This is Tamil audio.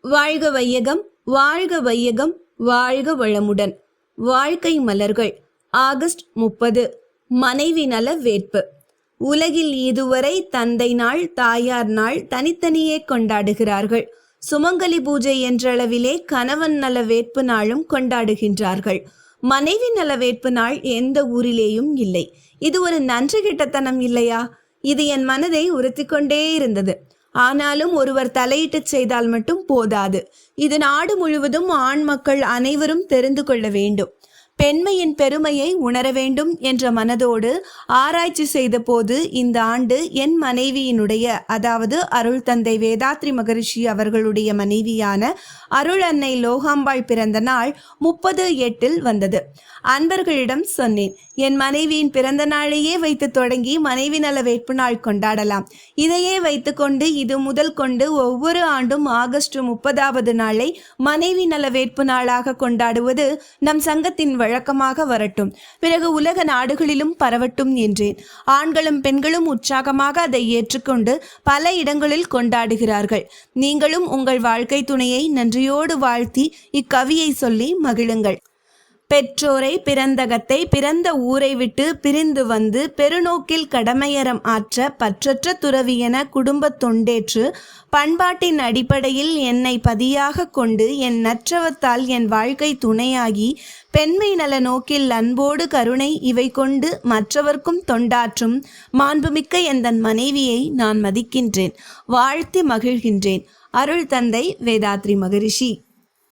வாழ்க வையகம் வாழ்க வையகம் வாழ்க வளமுடன். வாழ்க்கை மலர்கள் ஆகஸ்ட் முப்பது. மனைவி நல வேட்பு. உலகில் இதுவரை தந்தை நாள் தாயார் நாள் தனித்தனியே கொண்டாடுகிறார்கள். சுமங்கலி பூஜை என்றளவிலே கணவன் நல வேட்பு நாளும் கொண்டாடுகின்றார்கள். மனைவி நல வேட்பு நாள் எந்த ஊரிலேயும் இல்லை. இது ஒரு நன்றி கிட்டத்தனம் இல்லையா? இது என் மனதை உறுத்திக்கொண்டே இருந்தது. ஆனாலும் ஒருவர் தலையிட்டுச் செய்தால் மட்டும் போதாது. இது நாடு முழுவதும் ஆண் மக்கள் அனைவரும் தெரிந்து கொள்ள வேண்டும். பெண்மையின் பெருமையை உணர வேண்டும் என்ற மனதோடு ஆராய்ச்சி செய்தபோது இந்த ஆண்டு என் மனைவியினுடைய அதாவது அருள் தந்தை வேதாத்ரி மகரிஷி அவர்களுடைய மனைவியான அருள் அன்னை லோகாம்பாள் பிறந்த நாள் முப்பது எட்டில் வந்தது. அன்பர்களிடம் சொன்னேன் என் மனைவியின் பிறந்த நாளையே வைத்து தொடங்கி மனைவி நல வேட்பு நாள் கொண்டாடலாம். இதையே வைத்துக்கொண்டு இது முதல் கொண்டு ஒவ்வொரு ஆண்டும் ஆகஸ்ட் முப்பதாவது நாளை மனைவி நல வேட்பு நாளாக கொண்டாடுவது நம் சங்கத்தின் வழக்கமாக வரட்டும். பிறகு உலக நாடுகளிலும் பரவட்டும் என்றேன். ஆண்களும் பெண்களும் உற்சாகமாக அதை ஏற்றுக்கொண்டு பல இடங்களில் கொண்டாடுகிறார்கள். நீங்களும் உங்கள் வாழ்க்கை துணையை நன்றியோடு வாழ்த்தி இக்கவியை சொல்லி மகிழுங்கள். பெற்றோரை பிறந்தகத்தை பிறந்த ஊரை விட்டு பிரிந்து வந்து பெருநோக்கில் கடமையறம் ஆற்ற பற்றற்ற துறவியென குடும்பத் தொண்டேற்று பண்பாட்டின் அடிப்படையில் என்னை பதியாக கொண்டு என் நற்றவத்தால் என் வாழ்க்கை துணையாகி பெண்மை நல நோக்கில் அன்போடு கருணை இவை கொண்டு மற்றவர்க்கும் தொண்டாற்றும் மாண்புமிக்க எந்தன் மனைவியை நான் மதிக்கின்றேன். வாழ்த்தி மகிழ்கின்றேன். அருள் தந்தை வேதாத்ரி மகரிஷி.